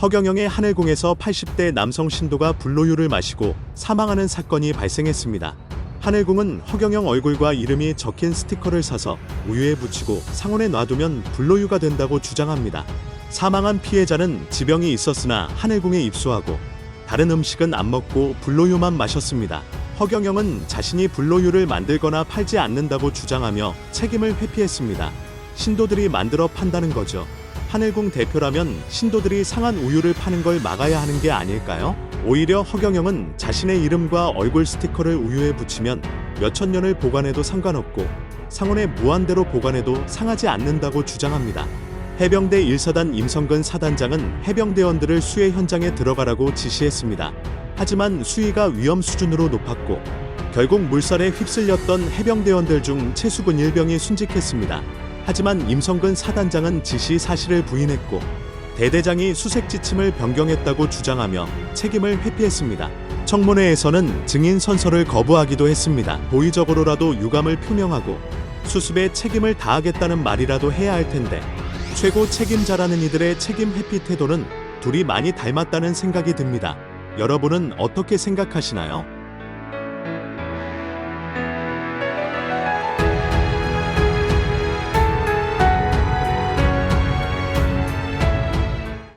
허경영의 하늘궁에서 80대 남성 신도가 불로유를 마시고 사망하는 사건이 발생했습니다. 하늘궁은 허경영 얼굴과 이름이 적힌 스티커를 사서 우유에 붙이고 상온에 놔두면 불로유가 된다고 주장합니다. 사망한 피해자는 지병이 있었으나 하늘궁에 입수하고 다른 음식은 안 먹고 불로유만 마셨습니다. 허경영은 자신이 불로유를 만들거나 팔지 않는다고 주장하며 책임을 회피했습니다. 신도들이 만들어 판다는 거죠. 하늘궁 대표라면 신도들이 상한 우유를 파는 걸 막아야 하는 게 아닐까요? 오히려 허경영은 자신의 이름과 얼굴 스티커를 우유에 붙이면 몇천 년을 보관해도 상관없고 상온에 무한대로 보관해도 상하지 않는다고 주장합니다. 해병대 1사단 임성근 사단장은 해병대원들을 수해 현장에 들어가라고 지시했습니다. 하지만 수위가 위험 수준으로 높았고 결국 물살에 휩쓸렸던 해병대원들 중 최수근 일병이 순직했습니다. 하지만 임성근 사단장은 지시 사실을 부인했고 대대장이 수색 지침을 변경했다고 주장하며 책임을 회피했습니다. 청문회에서는 증인 선서를 거부하기도 했습니다. 도의적으로라도 유감을 표명하고 수습에 책임을 다하겠다는 말이라도 해야 할 텐데 최고 책임자라는 이들의 책임 회피 태도는 둘이 많이 닮았다는 생각이 듭니다. 여러분은 어떻게 생각하시나요?